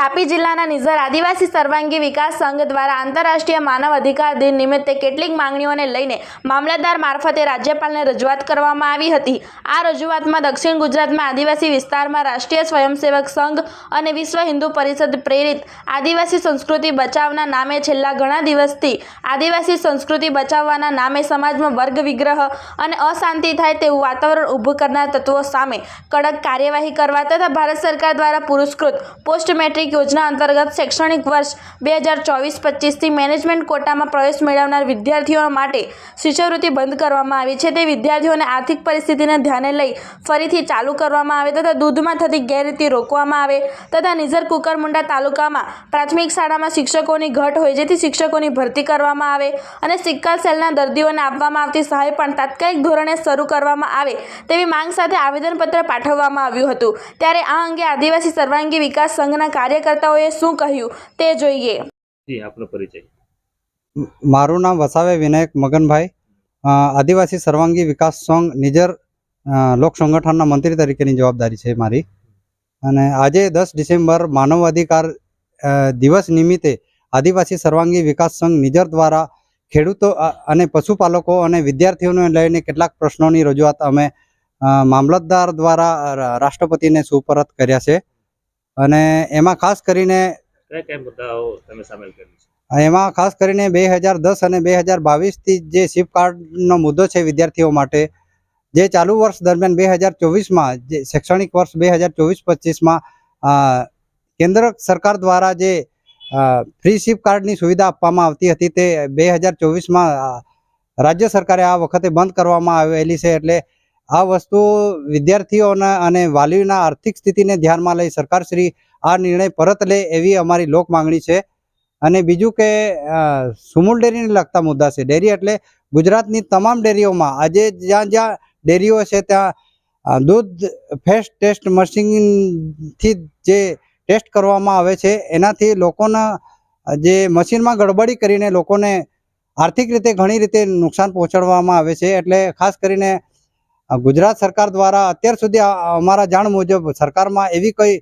તાપી જિલ્લાના નિઝર આદિવાસી સર્વાંગી વિકાસ સંઘ દ્વારા આંતરરાષ્ટ્રીય માનવ અધિકાર દિન નિમિત્તે કેટલીક માંગણીઓને લઈને મામલતદાર મારફતે રાજ્યપાલને રજૂઆત કરવામાં આવી હતી. આ રજૂઆતમાં દક્ષિણ ગુજરાતમાં આદિવાસી વિસ્તારમાં રાષ્ટ્રીય સ્વયંસેવક સંઘ અને વિશ્વ હિન્દુ પરિષદ પ્રેરિત આદિવાસી સંસ્કૃતિ બચાવના નામે છેલ્લા ઘણા દિવસથી આદિવાસી સંસ્કૃતિ બચાવવાના નામે સમાજમાં વર્ગ વિગ્રહ અને અશાંતિ થાય તેવું વાતાવરણ ઊભું કરનાર તત્વો સામે કડક કાર્યવાહી કરવા તથા ભારત સરકાર દ્વારા પુરસ્કૃત પોસ્ટ મેટ્રિક યોજના અંતર્ગત શૈક્ષણિક વર્ષ બે હજાર ચોવીસ પચીસથી મેનેજમેન્ટ કોટામાં પ્રવેશ મેળવનાર વિદ્યાર્થીઓ માટે શિષ્યવૃત્તિ બંધ કરવામાં આવી છે. તે વિદ્યાર્થીઓને આર્થિક પરિસ્થિતિને ધ્યાને લઈ ફરીથી ચાલુ કરવામાં આવે તથા દૂધમાં થતી ગેરરીતિ રોકવામાં આવે તથા નિઝર કુકરમુંડા તાલુકામાં પ્રાથમિક શાળામાં શિક્ષકોની ઘટ હોય જેથી શિક્ષકોની ભરતી કરવામાં આવે અને સિક્કલ સેલના દર્દીઓને આપવામાં આવતી સહાય પણ તાત્કાલિક ધોરણે શરૂ કરવામાં આવે તેવી માંગ સાથે આવેદનપત્ર પાઠવવામાં આવ્યું હતું. ત્યારે આ અંગે આદિવાસી સર્વાંગી વિકાસ સંઘના કાર્યકર્તાઓએ શું કહ્યું તે જોઈએ. જી આપનો પરિચય. મારું નામ વસાવે વિનાયક મગનભાઈ. આદિવાસી સર્વાંગી વિકાસ સંઘ નિજર લોક સંગઠનના મંત્રી તરીકેની જવાબદારી છે મારી. અને આજે દસ ડિસેમ્બર માનવ અધિકાર દિવસ નિમિત્તે આદિવાસી સર્વાંગી વિકાસ સંઘ નિજર દ્વારા ખેડૂતો અને પશુપાલકો અને વિદ્યાર્થીઓને લઈને કેટલાક પ્રશ્નોની રજૂઆત અમે મામલતદાર દ્વારા રાષ્ટ્રપતિને સુપરત કર્યા છે. અને એમાં ખાસ કરીને એમાં ખાસ કરીને બે હજાર દસ અને બે હજાર બાવીસથી જે સિપ કાર્ડનો મુદ્દો છે વિદ્યાર્થીઓ માટે જે ચાલુ વર્ષ દરમિયાન બે હજાર ચોવીસમાં જે શૈક્ષણિક વર્ષ બે હજાર ચોવીસ પચીસમાં કેન્દ્ર સરકાર દ્વારા જે ફ્રી સિપ કાર્ડની સુવિધા આપવામાં આવતી હતી તે બે હજાર ચોવીસમાં રાજ્ય સરકારે આ વખતે બંધ કરવામાં આવેલી છે એટલે આ વસ્તુ વિદ્યાર્થીઓના અને વાલીઓના આર્થિક સ્થિતિને ધ્યાનમાં લઈ સરકારશ્રી આ નિર્ણય પરત લે એવી અમારી લોક માંગણી છે. અને બીજું કે સુમૂલ ડેરીને લગતા મુદ્દા છે. ડેરી એટલે ગુજરાતની તમામ ડેરીઓમાં આજે જ્યાં જ્યાં ડેરીઓ છે ત્યાં દૂધ, ફેસ્ટ ટેસ્ટ મશીનથી જે ટેસ્ટ કરવામાં આવે છે, એનાથી લોકોના જે મશીનમાં ગડબડી કરીને લોકોને આર્થિક રીતે ઘણી રીતે નુકસાન પહોંચાડવામાં આવે છે. એટલે ખાસ કરીને ગુજરાત સરકાર દ્વારા અત્યાર સુધી અમારા જાણ મુજબ સરકારમાં એવી કોઈ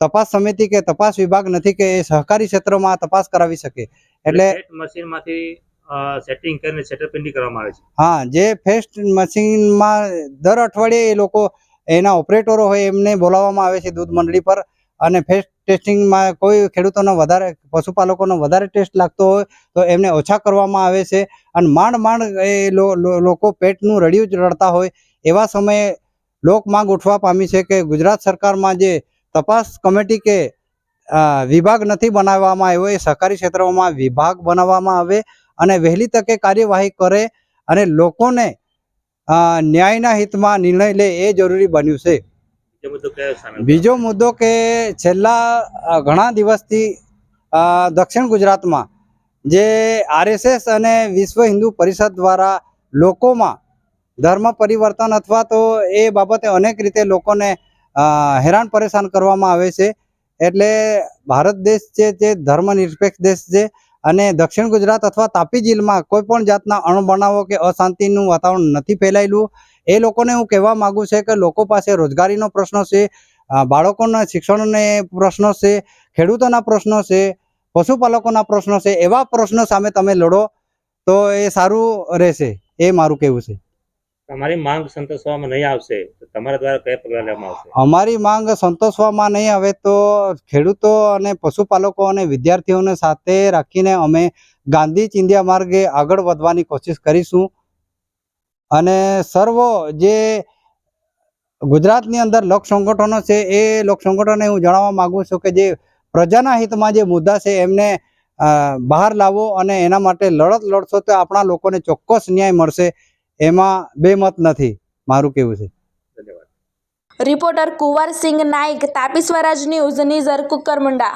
તપાસ સમિતિ કે તપાસ વિભાગ નથી કે સહકારી ક્ષેત્રમાં તપાસ કરાવી શકે. એટલે મશીનમાંથી સેટિંગ કરીને છેતરપિંડી કરવામાં આવે છે. હા જે ફેસ્ટ મશીનમાં દર અઠવાડિયે એ લોકો એના ઓપરેટરો હોય એમને બોલાવવામાં આવે છે દૂધ મંડળી પર. અને ફેસ્ટ ટેસ્ટિંગમાં કોઈ ખેડૂતોનો વધારે પશુપાલકોનો વધારે ટેસ્ટ લાગતો હોય તો એમને ઓછા કરવામાં આવે છે. અને માંડ માંડ એ લોકો પેટનું રડિયું જ રડતા હોય એવા સમયે લોક માંગ ઉઠવા પામી છે કે ગુજરાત સરકારમાં જે તપાસ કમિટી કે વિભાગ નથી બનાવવામાં આવ્યો એ સહકારી ક્ષેત્રોમાં વિભાગ બનાવવામાં આવે અને વહેલી તકે કાર્યવાહી કરે અને લોકોને ન્યાયના હિતમાં નિર્ણય લે એ જરૂરી બન્યું છે. બીજો મુદ્દો કે છેલ્લા ઘણા દિવસથી દક્ષિણ ગુજરાતમાં જે આરએસએસ અને વિશ્વ હિન્દુ પરિષદ દ્વારા લોકોમાં ધર્મ પરિવર્તન અથવા તો એ બાબતે અનેક રીતે લોકોને હેરાન પરેશાન કરવામાં આવે છે. એટલે ભારત દેશ છે જે ધર્મનિરપેક્ષ દેશ છે અને દક્ષિણ ગુજરાત અથવા તાપી જિલ્લામાં કોઈ પણ જાતના અણબનાવો કે અશાંતિનું વાતાવરણ નથી ફેલાયેલું. એ લોકોને હું કહેવા માગું છે કે લોકો પાસે રોજગારીનો પ્રશ્ન છે બાળકોના શિક્ષણને પ્રશ્નો છે, ખેડૂતોના પ્રશ્નો છે, પશુપાલકોના પ્રશ્નો છે, એવા પ્રશ્નો સામે તમે લડો તો એ સારું રહેશે. એ મારું કહેવું છે. તમારી માંગ સંતોષવામાં નહીં આવશે, તો તમારા દ્વારા કયા પગલાં લેવામાં આવશે? અમારી માંગ સંતોષવામાં નહીં આવે તો ખેડૂતો અને પશુપાલકો અને વિદ્યાર્થીઓને સાથે રાખીને અમે ગાંધી ચિંધ્યા માર્ગે આગળ વધવાની કોશિશ કરીશું. અને સર્વ જે ગુજરાતની અંદર લોક સંગઠનો છે, એ લોક સંગઠનને હું જણાવવા માંગુ છું કે જે પ્રજાના હિતમાં જે મુદ્દા છે, એમને બહાર લાવો અને એના માટે લડત લડશો તો આપણા લોકોને ચોક્કસ ન્યાય મળશે. એમાં બે મત નથી. મારું કેવું છે. ધન્યવાદ રિપોર્ટર કુંવરસિંહ નાઇક તાપી સ્વરાજ ન્યૂઝ, નિઝર કુકરમુંડા.